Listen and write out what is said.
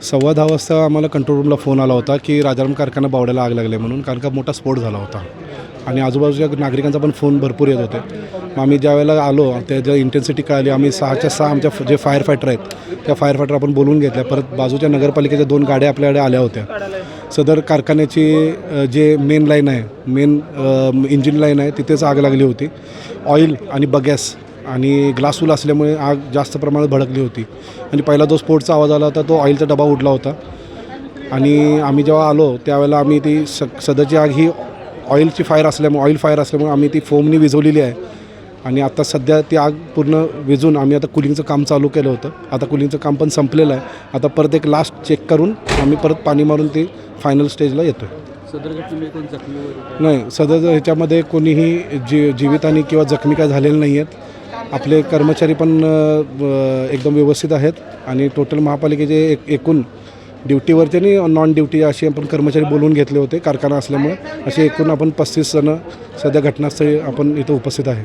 सव्वा दहा वाजता आम्हाला कंट्रोल रूमला फोन आला होता की राजाराम कारखाना बावड्याला आग लागली म्हणून कारण का मोठा स्फोट झाला होता. आणि आजूबाजूच्या नागरिकांचा पण फोन भरपूर येत होते. मग आम्ही ज्या वेळेला आलो त्याच्या इंटेन्सिटी कळाली आम्ही सहाच्या सहा आमच्या जे फायर फायटर आहेत त्या फायर फायटर आपण बोलवून घेतल्या. परत बाजूच्या नगरपालिकेच्या दोन गाड्या आपल्याकडे आल्या होत्या. सदर कारखान्याची जे मेन लाईन आहे मेन इंजिन लाईन आहे तिथेच आग लागली होती. ऑइल आणि बगॅस आणि ग्लासूल असल्यामुळे आग जास्त प्रमाणात भडकली होती. आणि पहिला जो स्फोटचा आवाज आला होता तो ऑइलचा डबा उडला होता. आणि आम्ही जेव्हा आलो त्यावेळेला आम्ही ती स सदरची आग ही ऑइलची फायर असल्यामुळे ऑइल फायर असल्यामुळे आम्ही ती फोमनी विझवलेली आहे. आणि आता सध्या ती आग पूर्ण विझून आम्ही आता कुलिंगचं काम चालू केलं होतं. आता कुलिंगचं काम पण संपलेलं आहे. आता परत एक लास्ट चेक करून आम्ही परत पाणी मारून ती फायनल स्टेजला येतो नाही सदर ह्याच्यामध्ये कोणीही जी जीवितहानी किंवा जखमी काय झालेले नाही आहेत आपले कर्मचारी पण एकदम व्यवस्थित आहेत आणि टोटल महापालिकेचे एक एकूण ड्युटीवरती आणि नॉन ड्युटी असे आपण कर्मचारी बोलवून घेतले होते कारखाना असल्यामुळे. असे एकूण आपण पस्तीस जणं सध्या घटनास्थळी आपण इथं उपस्थित आहे